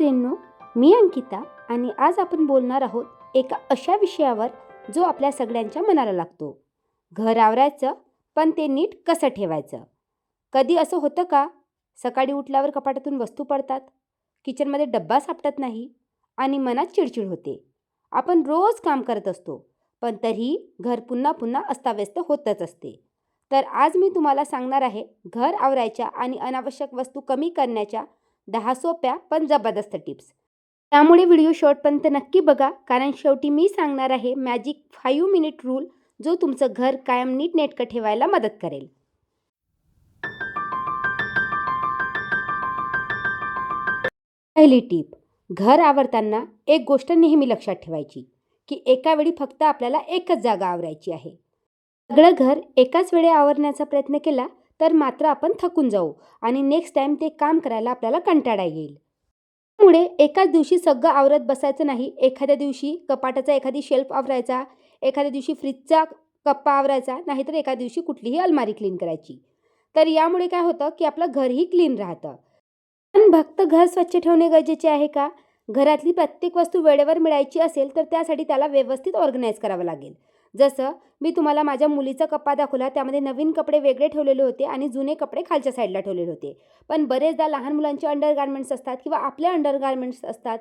मैत्रिणींनो मी अंकिता आणि आज आपण बोलणार आहोत एका अशा विषयावर जो आपल्या सगळ्यांच्या मनाला लागतो. घर आवरायचं पण ते नीट कसं ठेवायचं? कधी असं होतं का? सकाळी उठल्यावर कपाटातून वस्तू पडतात किचनमध्ये डब्बा सापडत नाही आणि मनात चिडचिड होते. आपण रोज काम करत असतो पण तरीही घर पुन्हा पुन्हा अस्ताव्यस्त होतच असते. तर आज मी तुम्हाला सांगणार आहे घर आवरायच्या आणि अनावश्यक वस्तू कमी करण्याच्या दहा सोप्या पण जबरदस्त टिप्स. त्यामुळे व्हिडिओ शॉर्टपर्यंत नक्की बघा कारण शेवटी मी सांगणार आहे मॅजिक फाईव्ह मिनिट रूल जो तुमचं घर कायम नीटनेटकं ठेवायला मदत करेल. पहिली टीप घर आवरताना एक गोष्ट नेहमी लक्षात ठेवायची की एका वेळी फक्त आपल्याला एकच जागा आवरायची आहे. सगळं घर एकाच वेळी आवरण्याचा प्रयत्न केला तर मात्र आपण थकून जाऊ आणि नेक्स्ट टाईम ते काम करायला आपल्याला कंटाळा येईल. त्यामुळे एकाच दिवशी सगळं आवरत बसायचं नाही. एखाद्या दिवशी कपाटाचा एखादी शेल्फ आवरायचा एखाद्या दिवशी फ्रीजचा कप्पा आवरायचा नाहीतर एका दिवशी कुठलीही अलमारी क्लीन करायची. तर यामुळे काय होतं की आपलं घरही क्लीन राहतं. पण फक्त घर स्वच्छ ठेवणे गरजेचे आहे का? घरातली प्रत्येक वस्तू वेळेवर मिळायची असेल तर त्यासाठी त्याला व्यवस्थित ऑर्गनाईज करावं लागेल. जसं मी तुम्हाला माझ्या मुलीचा कप्पा दाखवला त्यामध्ये नवीन कपडे वेगळे ठेवलेले होते आणि जुने कपडे खालच्या साईडला ठेवलेले होते. पण बरेचदा लहान मुलांचे अंडरगार्मेंट्स असतात किंवा आपले अंडरगार्मेंट्स असतात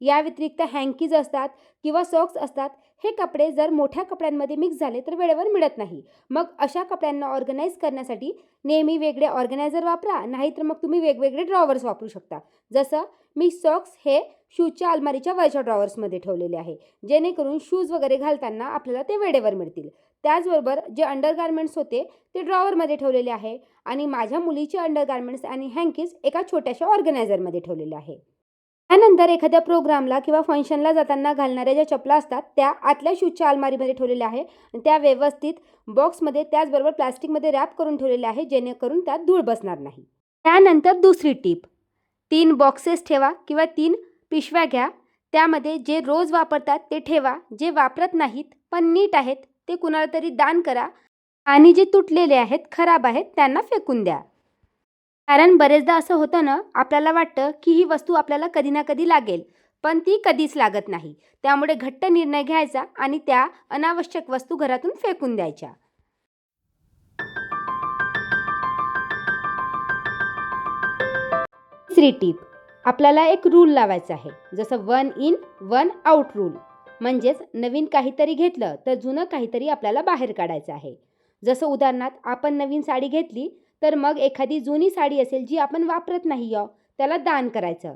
या व्यतिरिक्त हँकीज असतात किंवा सॉक्स असतात हे कपडे जर मोठ्या कपड्यांमध्ये मिक्स झाले तर वेळेवर मिळत नाही. मग अशा कपड्यांना ऑर्गनाईज करण्यासाठी नेहमी वेगळे ऑर्गनायझर वापरा नाहीतर मग तुम्ही वेगवेगळे ड्रॉवर्स वापरू शकता. जसं मी सॉक्स हे शूजच्या अलमारीच्या वरच्या ड्रॉवर्समध्ये ठेवलेले आहे. जेणेकरून शूज वगैरे घालताना आपल्याला ते वेळेवर मिळतील. त्याचबरोबर जे अंडरगार्मेंट्स होते ते ड्रॉवरमध्ये ठेवलेले आहे. आणि माझ्या मुलीचे अंडरगार्मेंट्स आणि हँकीज एका छोट्याशा ऑर्गनायझरमध्ये ठेवलेले आहे. त्यानंतर एखाद्या प्रोग्रामला किंवा फंक्शनला जाताना घालणाऱ्या ज्या चपला असतात त्या आतल्या शूजच्या अलमारीमध्ये ठेवलेल्या आहे आणि त्या व्यवस्थित बॉक्समध्ये त्याचबरोबर प्लास्टिकमध्ये रॅप करून ठेवलेल्या आहे जेणेकरून त्यात धूळ बसणार नाही. त्यानंतर दुसरी टीप. तीन बॉक्सेस ठेवा किंवा तीन पिशव्या घ्या. त्यामध्ये जे रोज वापरतात ते ठेवा जे वापरत नाहीत पण नीट आहेत ते कुणाला तरी दान करा आणि जे तुटलेले आहेत खराब आहेत त्यांना फेकून द्या. कारण बरेचदा असं होतं ना आपल्याला वाटतं की ही वस्तू आपल्याला कधी ना कधी लागेल पण ती कधीच लागत नाही. त्यामुळे घट्ट निर्णय घ्यायचा आणि त्या अनावश्यक वस्तू घरातून फेकून द्यायच्या. तिसरी टीप आपल्याला एक रूल लावायचा आहे. जसं one in one out rule. म्हणजेच नवीन काहीतरी घेतलं तर जुनं काहीतरी आपल्याला बाहेर काढायचं आहे. जसं उदाहरणार्थ आपण नवीन साडी घेतली तर मग एखादी जुनी साडी असेल जी आपण वापरत नाही आहो त्याला दान करायचं.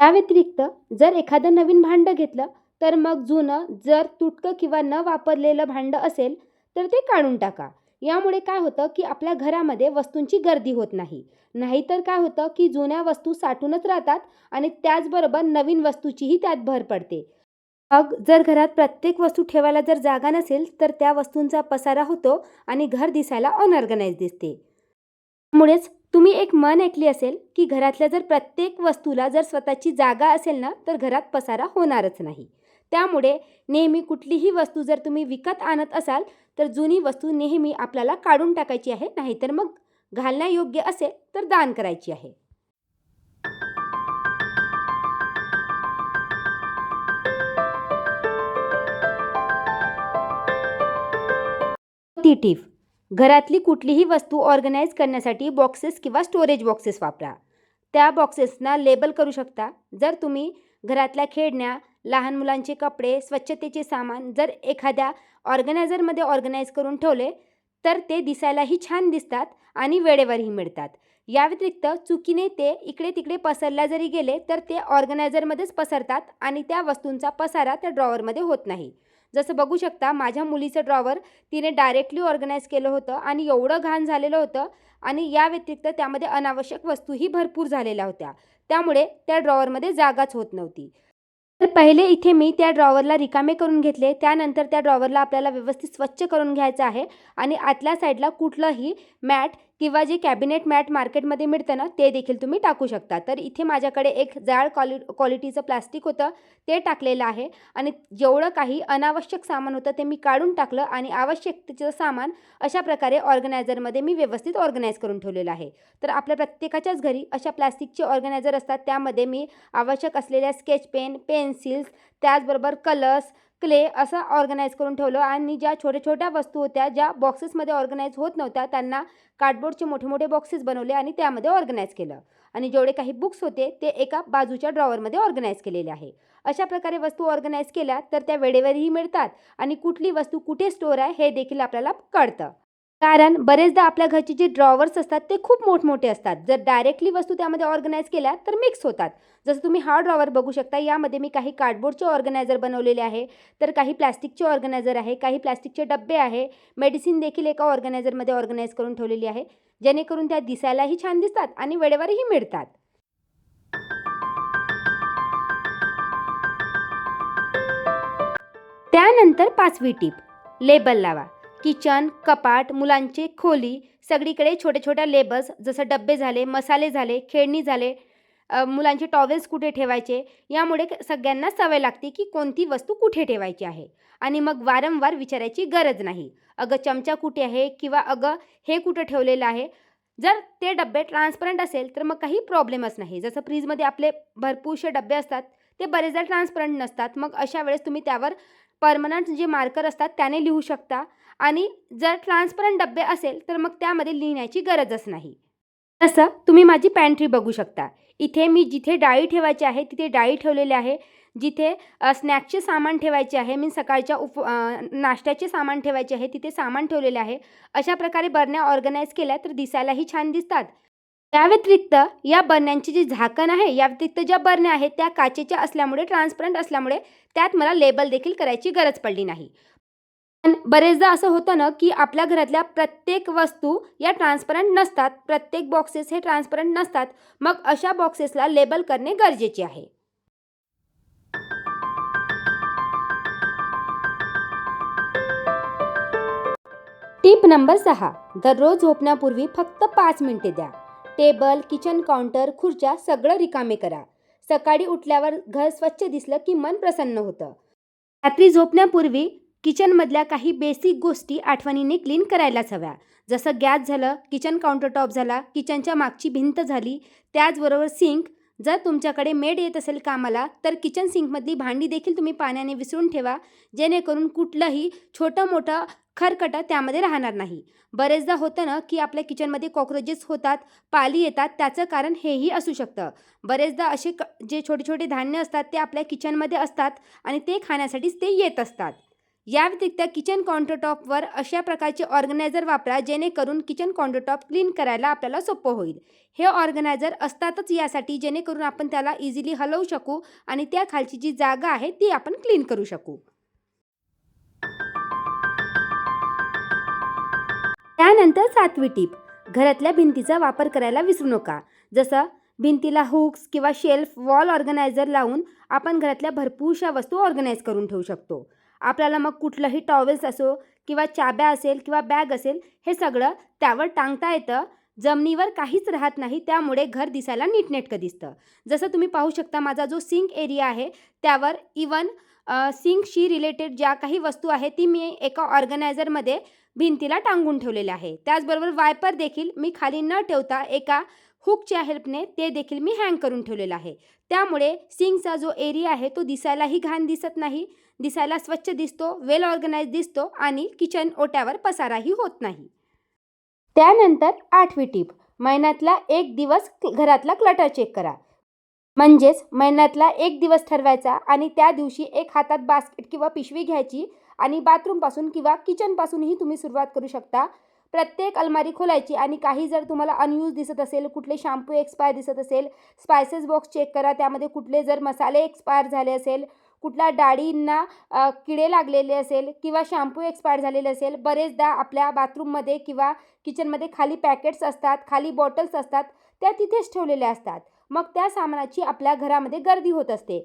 त्या व्यतिरिक्त जर एखादं नवीन भांडं घेतलं तर मग जुनं जर तुटकं किंवा न वापरलेलं भांडं असेल तर ते काढून टाका. यामुळे काय होतं की आपल्या घरामध्ये वस्तूंची गर्दी होत नाही. नाहीतर काय होतं की जुन्या वस्तू साठूनच राहतात आणि त्याचबरोबर नवीन वस्तूचीही त्यात भर पडते. मग जर घरात प्रत्येक वस्तू ठेवायला जर जागा नसेल तर त्या वस्तूंचा पसारा होतो आणि घर दिसायला अनऑर्गनाईज दिसते. त्यामुळेच तुम्ही एक मन ऐकली असेल की घरातल्या जर प्रत्येक वस्तूला जर स्वतःची जागा असेल ना तर घरात पसारा होणारच नाही. त्यामुळे नेहमी कुठलीही वस्तू जर तुम्ही विकत आणत असाल तर जुनी वस्तू नेहमी आपल्याला काढून टाकायची आहे नाहीतर मग घालण्यायोग्य असेल तर दान करायची आहे. ती टीप घरातली कुठलीही वस्तू ऑर्गनाईज करण्यासाठी बॉक्सेस किंवा स्टोरेज बॉक्सेस वापरा. त्या बॉक्सेसना लेबल करू शकता. जर तुम्ही घरातल्या खेळण्या लहान मुलांचे कपडे स्वच्छतेचे सामान जर एखाद्या ऑर्गनायझरमध्ये ऑर्गनाईज करून ठेवले तर ते दिसायलाही छान दिसतात आणि वेळेवरही मिळतात. या व्यतिरिक्त चुकीने ते इकडे तिकडे पसरल्या जरी गेले तर ते ऑर्गनायझरमध्येच पसरतात आणि त्या वस्तूंचा पसारा त्या ड्रॉवरमध्ये होत नाही. जसं बघू शकता माझ्या मुलीचं ड्रॉवर तिने डायरेक्टली ऑर्गनाईज केलं होतं आणि एवढं घाण झालेलं होतं आणि या व्यतिरिक्त त्यामध्ये अनावश्यक वस्तूही भरपूर झालेल्या होत्या. त्यामुळे त्या ड्रॉवरमध्ये जागाच होत नव्हती. तर पहिले इथे मी त्या ड्रॉवरला रिकामे करून घेतले त्यानंतर त्या ड्रॉवरला आपल्याला व्यवस्थित स्वच्छ करून घ्यायचं आहे आणि आतल्या साईडला कुठलंही मॅट किंवा जे कॅबिनेट मॅट मार्केटमध्ये मिळतं ना ते देखील तुम्ही टाकू शकता. तर इथे माझ्याकडे एक जाड क्वालि क्वालिटीचं प्लास्टिक होतं ते टाकलेलं आहे. आणि जेवढं काही अनावश्यक सामान होतं ते मी काढून टाकलं आणि आवश्यकतेचं सामान अशा प्रकारे ऑर्गनायझरमध्ये मी व्यवस्थित ऑर्गनाईज करून ठेवलेलं आहे. तर आपल्या प्रत्येकाच्याच घरी अशा प्लास्टिकचे ऑर्गनायझर असतात. त्यामध्ये मी आवश्यक असलेल्या स्केच पेन पेन्सिल्स त्याचबरोबर कलर्स क्ले असं ऑर्गनाईज करून ठेवलं आणि ज्या छोट्या छोट्या वस्तू होत्या ज्या बॉक्सेसमध्ये ऑर्गनाईज होत नव्हत्या त्यांना कार्डबोर्डचे मोठे मोठे बॉक्सेस बनवले आणि त्यामध्ये ऑर्गनाईज केलं. आणि जेवढे काही बुक्स होते ते एका बाजूच्या ड्रॉवरमध्ये ऑर्गनाईज केलेले आहे. अशा प्रकारे वस्तू ऑर्गनाईज केल्या तर त्या वेळेवरही मिळतात आणि कुठली वस्तू कुठे स्टोअर आहे हे देखील आपल्याला कळतं. कारण बरेचदा आपल्या घरचे जे ड्रॉवर्स असतात ते खूप मोठमोठे असतात. जर डायरेक्टली वस्तू त्यामध्ये ऑर्गनाईज केल्या तर मिक्स होतात. जसं तुम्ही हा ड्रॉवर बघू शकता यामध्ये मी काही कार्डबोर्डचे ऑर्गनायझर बनवलेले आहे तर काही प्लॅस्टिकचे ऑर्गनायझर आहे काही प्लॅस्टिकचे डब्बे आहे. मेडिसिन देखील एका ऑर्गनायझरमध्ये ऑर्गनाईज करून ठेवलेली आहे. जेणेकरून त्या दिसायलाही छान दिसतात आणि वेळेवरही मिळतात. त्यानंतर पाचवी टीप लेबल लावा. किचन कपाट मुलांचे खोली सगळीकडे छोट्या छोट्या लेबल्स जसं डब्बे झाले मसाले झाले खेळणी झाले मुलांचे टॉवेल्स कुठे ठेवायचे यामुळे सगळ्यांना सवय लागते की कोणती वस्तू कुठे ठेवायची आहे. आणि मग वारंवार विचारायची गरज नाही. अगं चमचा कुठे आहे? किंवा अगं हे कुठं ठेवलेलं आहे? जर ते डबे ट्रान्सपरंट असेल तर मग काही प्रॉब्लेमच नाही. जसं फ्रीजमध्ये आपले भरपूरसे डबे असतात ते बरेचदा ट्रान्सपरंट नसतात. मग अशा वेळेस तुम्ही त्यावर परमनंट जे मार्कर असतात त्याने लिहू शकता. आणि जर ट्रान्सपरंट डबे असेल तर मग त्यामध्ये लिहिण्याची गरजच नाही. तसं तुम्ही माझी पॅन्ट्री बघू शकता. इथे मी जिथे डाळी ठेवायची आहे तिथे डाळी ठेवलेली आहे. जिथे स्नॅक्सचे सामान ठेवायचे आहे मी सकाळच्या उप नाश्त्याचे सामान ठेवायचे आहे तिथे सामान ठेवलेले आहे. अशा प्रकारे बरण्या ऑर्गनाईज केल्या तर दिसायलाही छान दिसतात. त्या व्यतिरिक्त या बरण्यांची जी झाकण आहे या व्यतिरिक्त ज्या बरण्या आहेत त्या काचेच्या असल्यामुळे ट्रान्सपरंट असल्यामुळे त्यात मला लेबल देखील करायची गरज पडली नाही. पण बरेचदा असं होतं ना की आपल्या घरातल्या प्रत्येक वस्तू या ट्रान्सपरंट नसतात. प्रत्येक बॉक्सेस हे ट्रान्सपरंट नसतात. मग अशा बॉक्सेसला लेबल करणे गरजेचे आहे. टीप नंबर सहा. दररोज झोपण्यापूर्वी फक्त पाच मिनिटे द्या. टेबल किचन काउंटर खुर्च्या सगळं रिकामे करा. सकाळी उठल्यावर घर स्वच्छ दिसलं की मन प्रसन्न होतं. रात्री झोपण्यापूर्वी किचनमधल्या काही बेसिक गोष्टी आठवणीने क्लीन करायलाच हव्या. जसं गॅस झालं किचन काउंटरटॉप झाला किचनच्या मागची भिंत झाली त्याचबरोबर सिंक. जर तुमच्याकडे मेड येत असेल कामाला तर किचन सिंकमधली भांडी देखील तुम्ही पाण्याने विसरून ठेवा जेणेकरून कुठलंही छोटं मोठं खरकटं त्यामध्ये राहणार नाही. बरेचदा होतं ना की आपल्या किचनमध्ये कॉक्रोचेस होतात पाली येतात त्याचं कारण हेही असू शकतं. बरेचदा असे क जे छोटे छोटे धान्य असतात ते आपल्या किचनमध्ये असतात आणि ते खाण्यासाठीच ते येत असतात. या व्यतिरिक्त किचन काउंटरटॉपवर अशा प्रकारचे ऑर्गनायझर वापरा जेणेकरून किचन काउंटरटॉप क्लीन करायला आपल्याला सोपं होईल. हे ऑर्गनायझर असतातच यासाठी जेणेकरून आपण त्याला इझिली हलवू शकू आणि त्या खालची जी जागा आहे ती आपण क्लीन करू शकू. त्यानंतर सातवी टीप घरातल्या भिंतीचा वापर करायला विसरू नका. जसं भिंतीला हुक्स किंवा शेल्फ वॉल ऑर्गनायझर लावून आपण घरातल्या भरपूरशा वस्तू ऑर्गनाईज करून ठेवू शकतो. आपल्याला मग कुठलंही टॉवेल्स असो किंवा चाब्या असेल किंवा बॅग असेल हे सगळं त्यावर टांगता येतं. जमिनीवर काहीच राहत नाही त्यामुळे घर दिसायला नीटनेटकं दिसतं. जसं तुम्ही पाहू शकता माझा जो सिंक एरिया आहे त्यावर इवन सिंकशी रिलेटेड ज्या काही वस्तू आहे ती मी एका ऑर्गनायझरमध्ये भिंतीला टांगून ठेवलेल्या आहे त्याचबरोबर वायपर देखील मी खाली न ठेवता एका हुकच्या हेल्पने ते देखील मी हँग करून ठेवलेलं आहे. त्यामुळे सिंगचा जो एरिया आहे तो दिसायलाही घाण दिसत नाही दिसायला स्वच्छ दिसतो वेल ऑर्गनाईज दिसतो आणि किचन ओट्यावर पसाराही होत नाही. त्यानंतर आठवी टीप महिन्यातला एक दिवस घरातला क्लटर चेक करा. म्हणजेच महिन्यातला एक दिवस ठरवायचा आणि त्या दिवशी एक हातात बास्केट किंवा पिशवी घ्यायची आणि बाथरूमपासून किंवा किचनपासूनही तुम्ही सुरुवात करू शकता. प्रत्येक अलमारी खोलायची आणि काही जर तुम्हाला अनयूज दिसत असेल कुठले शॅम्पू एक्सपायर दिसत असेल स्पायसेस बॉक्स चेक करा त्यामध्ये कुठले जर मसाले एक्सपायर झाले असेल कुठल्या डाळींना किडे लागलेले असेल किंवा शॅम्पू एक्सपायर झालेले असेल बरेचदा आपल्या बाथरूममध्ये किंवा किचनमध्ये खाली पॅकेट्स असतात खाली बॉटल्स असतात त्या तिथेच ठेवलेल्या असतात. मग त्या सामानाची आपल्या घरामध्ये गर्दी होत असते.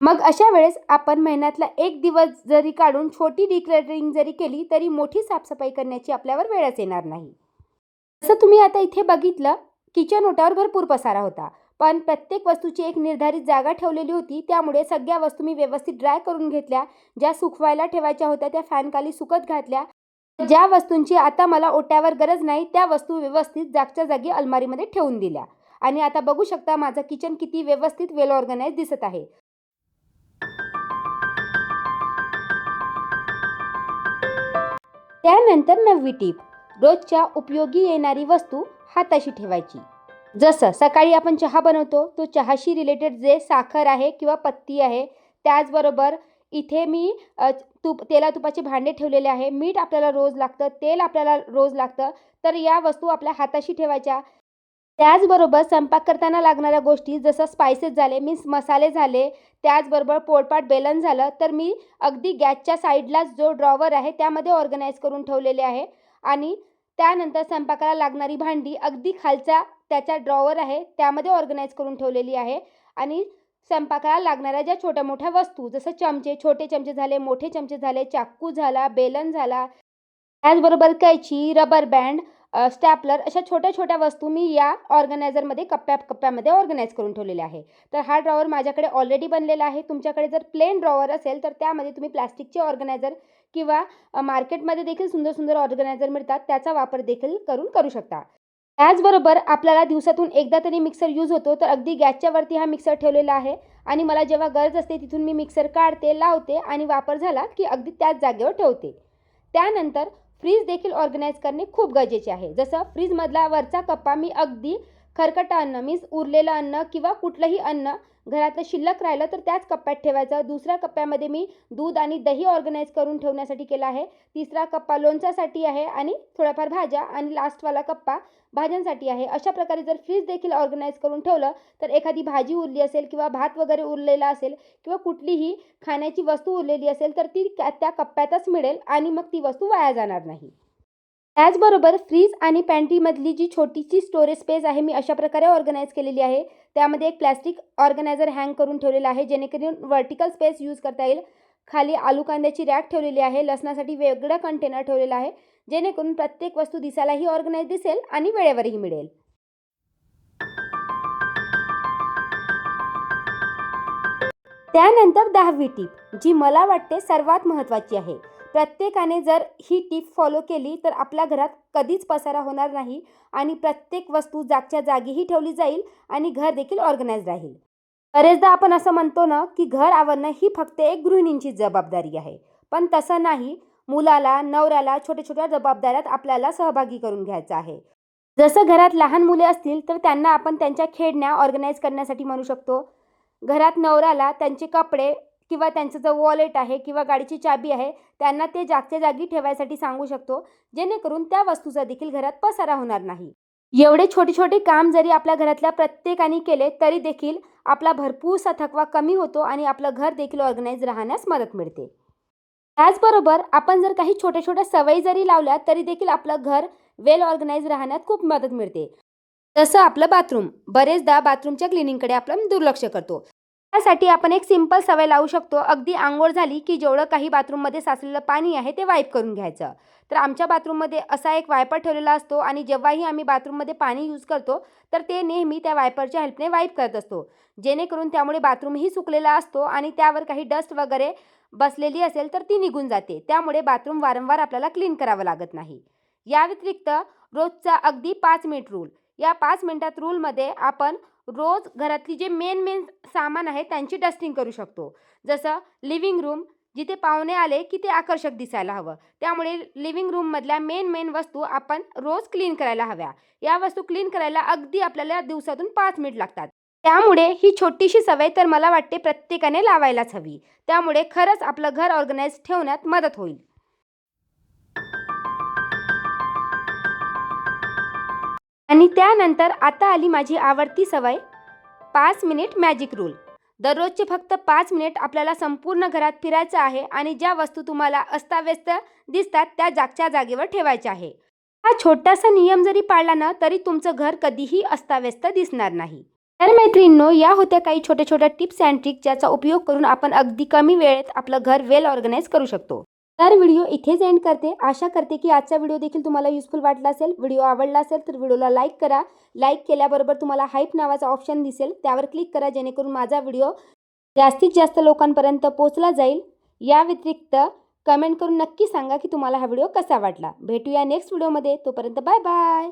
मग अशा वेळेस आपण महिन्यातला एक दिवस जरी काढून छोटी डिक्लरिंग जरी केली तरी मोठी साफसफाई करण्याची आपल्यावर वेळच येणार नाही. जसं तुम्ही आता इथे बघितलं किचन ओट्यावर भरपूर पसारा होता. पण प्रत्येक वस्तूची एक निर्धारित जागा ठेवलेली होती. त्यामुळे सगळ्या वस्तू मी व्यवस्थित ड्राय करून घेतल्या. ज्या सुकवायला ठेवायच्या होत्या त्या फॅनखाली सुकत घातल्या. ज्या वस्तूंची आता मला ओट्यावर गरज नाही त्या वस्तू व्यवस्थित जागच्या जागी अलमारीमध्ये ठेवून दिल्या. आणि आता बघू शकता माझं किचन किती व्यवस्थित वेल ऑर्गनाईज दिसत आहे. त्यानंतर नववी टीप. रोजच्या उपयोगी येणारी वस्तू हाताशी ठेवायची. जसं सकाळी आपण चहा बनवतो तो चहाशी रिलेटेड जे साखर आहे किंवा पत्ती आहे त्याचबरोबर इथे मी तूप तेला तुपाचे भांडे ठेवलेले आहे. मीठ आपल्याला रोज लागतं तेल आपल्याला रोज लागतं. तर या वस्तू आपल्या हाताशी ठेवायच्या. त्याचबरोबर स्वयंपाक करताना लागणाऱ्या गोष्टी जसं स्पायसेस झाले मीन्स मसाले झाले त्याचबरोबर पोळपाट बेलन झालं तर मी अगदी गॅसच्या साईडलाच जो ड्रॉवर आहे त्यामध्ये ऑर्गनाईज करून ठेवलेले आहे. आणि त्यानंतर स्वयंपाकाला लागणारी भांडी अगदी खालचा त्याचा ड्रॉवर आहे त्यामध्ये ऑर्गनाईज करून ठेवलेली आहे. आणि स्वयंपाकाला लागणाऱ्या ज्या छोट्या मोठ्या वस्तू जसं चमचे छोटे चमचे झाले मोठे चमचे झाले चाकू झाला बेलन झाला त्याचबरोबर कैची रबर बँड स्टॅपलर अशा छोट्या छोट्या वस्तू मी या ऑर्गनायझरमध्ये कप्प्या कप्प्यामध्ये ऑर्गनाईज करून ठेवलेले आहे. तर हा ड्रॉवर माझ्याकडे ऑलरेडी बनलेला आहे. तुमच्याकडे जर प्लेन ड्रॉवर असेल तर त्यामध्ये तुम्ही प्लॅस्टिकचे ऑर्गनायझर किंवा मार्केटमध्ये देखील सुंदर सुंदर ऑर्गनायझर मिळतात त्याचा वापर देखील करून करू शकता. त्याचबरोबर आपल्याला दिवसातून एकदा तरी मिक्सर यूज होतो तर अगदी गॅसच्या वरती हा मिक्सर ठेवलेला आहे आणि मला जेव्हा गरज असते तिथून मी मिक्सर काढते लावते आणि वापर झाला की अगदी त्याच जागेवर ठेवते. त्यानंतर फ्रीज देखील ऑर्गनाईज करणे खूप गरजेचे आहे. जसं फ्रीजमधला वरचा कप्पा मी अगदी खरकटं अन्न मीन्स उरलेलं अन्न किंवा कुठलंही अन्न घरातलं शिल्लक राहिलं तर त्याच कप्प्यात ठेवायचं. दुसऱ्या कप्प्यामध्ये मी दूध आणि दही ऑर्गनाईज करून ठेवण्यासाठी केला आहे. तिसरा कप्पा लोणच्यासाठी आहे आणि थोड्याफार भाज्या आणि लास्टवाला कप्पा भाज्यांसाठी आहे. अशा प्रकारे जर फ्रीज देखील ऑर्गनाईज करून ठेवलं तर एखादी भाजी उरली असेल किंवा भात वगैरे उरलेला असेल किंवा कुठलीही खाण्याची वस्तू उरलेली असेल तर ती त्या त्या कप्प्यातच मिळेल आणि मग ती वस्तू वाया जाणार नाही. त्याचबरोबर फ्रीज आणि पॅन्ट्रीमधली जी छोटीशी स्टोरेज स्पेस आहे मी अशा प्रकारे ऑर्गनाईज केलेली आहे. त्यामध्ये एक प्लॅस्टिक ऑर्गनायझर हँग करून ठेवलेला आहे जेणेकरून वर्टिकल स्पेस यूज करता येईल. खाली आलू कांद्याची रॅक ठेवलेली आहे लसणासाठी वेगळं कंटेनर ठेवलेलं आहे जेणेकरून प्रत्येक वस्तू दिसायलाही ऑर्गनाईज दिसेल आणि वेळेवरही मिळेल. त्यानंतर दहावी टीप जी मला वाटते सर्वात महत्त्वाची आहे. प्रत्येकाने जर ही टीप फॉलो केली तर आपल्या घरात कधीच पसारा होणार नाही आणि प्रत्येक वस्तू जागच्या जागीही ठेवली जाईल आणि घर देखील ऑर्गनाईज राहील. बरेचदा आपण असं म्हणतो ना की घर आवरणं ही फक्त एक गृहिणींची जबाबदारी आहे. पण तसं नाही. मुलाला नवऱ्याला छोट्या छोट्या जबाबदाऱ्यात आपल्याला सहभागी करून घ्यायचं आहे. जसं घरात लहान मुले असतील तर त्यांना आपण त्यांच्या खेळण्या ऑर्गनाईज करण्यासाठी म्हणू शकतो. घरात नवऱ्याला त्यांचे कपडे किंवा त्यांचं जो वॉलेट आहे किंवा गाडीची चाबी आहे त्यांना ते जागच्या जागी ठेवायसाठी सांगू शकतो जेणेकरून त्या वस्तूचा देखील घरात पसारा होणार नाही. एवढे छोटे छोटे काम जरी आपल्या घरातल्या प्रत्येकाने केले तरी देखील आपला भरपूरसा थकवा कमी होतो आणि आपलं घर देखील ऑर्गनाईज राहण्यास मदत मिळते. त्याचबरोबर आपण जर काही छोट्या छोट्या सवयी जरी लावल्या तरी देखील आपलं घर वेल ऑर्गनाईज राहण्यात खूप मदत मिळते. जसं आपलं बाथरूम बरेचदा बाथरूमच्या क्लिनिंगकडे आपण दुर्लक्ष करतो. त्यासाठी आपण एक सिंपल सवय लावू शकतो. अगदी आंघोळ झाली की जेवढं काही बाथरूममध्ये साचलेलं पाणी आहे ते वाईप करून घ्यायचं. तर आमच्या बाथरूममध्ये असा एक वायपर ठेवलेला असतो आणि जेव्हाही आम्ही बाथरूममध्ये पाणी यूज करतो तर ते नेहमी त्या वायपरच्या हेल्पने वाईप करत असतो. जेणेकरून त्यामुळे बाथरूमही सुकलेला असतो आणि त्यावर काही डस्ट वगैरे बसलेली असेल तर ती निघून जाते. त्यामुळे बाथरूम वारंवार आपल्याला क्लीन करावं लागत नाही. या व्यतिरिक्त रोजचा अगदी पाच मिनिट रूल या पाच मिनिटात रूलमध्ये आपण रोज घरातली जे मेन मेन सामान आहे त्यांची डस्टिंग करू शकतो. जसं लिव्हिंग रूम जिथे पाहुणे आले की ते आकर्षक दिसायला हवं. त्यामुळे लिव्हिंग रूममधल्या मेन मेन वस्तू आपण रोज क्लीन करायला हव्या. या वस्तू क्लीन करायला अगदी आपल्याला दिवसातून पाच मिनिट लागतात. त्यामुळे ही छोटीशी सवय तर मला वाटते प्रत्येकाने लावायलाच हवी. त्यामुळे खरंच आपलं घर ऑर्गनाईज ठेवण्यात मदत होईल. आणि त्यानंतर आता आली माझी आवडती सवय पाच मिनिट मॅजिक रूल दररोजचे फक्त पाच मिनिट आपल्याला संपूर्ण घरात फिरायचं आहे आणि ज्या वस्तू तुम्हाला अस्ताव्यस्त दिसतात त्या जागच्या जागेवर ठेवायच्या आहे. हा छोटासा नियम जरी पाळला ना तरी तुमचं घर कधीही अस्ताव्यस्त दिसणार नाही. तर मैत्रिणींनो या होत्या काही छोट्या छोट्या टिप्स अँड ट्रिक ज्याचा उपयोग करून आपण अगदी कमी वेळेत आपलं घर वेल ऑर्गनाईज करू शकतो. तर व्हिडिओ इथेच एंड करते. आशा करते की आजचा व्हिडिओ देखील तुम्हाला युजफुल वाटला असेल. व्हिडिओ आवडला असेल तर व्हिडिओला लाईक करा. लाईक केल्याबरोबर तुम्हाला हाईप नावाचा ऑप्शन दिसेल. त्यावर क्लिक करा जेणेकरून माझा व्हिडिओ जास्तीत जास्त लोकांपर्यंत पोहोचला जाईल. या व्यतिरिक्त कमेंट करून नक्की सांगा की तुम्हाला हा व्हिडिओ कसा वाटला. भेटूया नेक्स्ट व्हिडिओमध्ये तोपर्यंत बाय बाय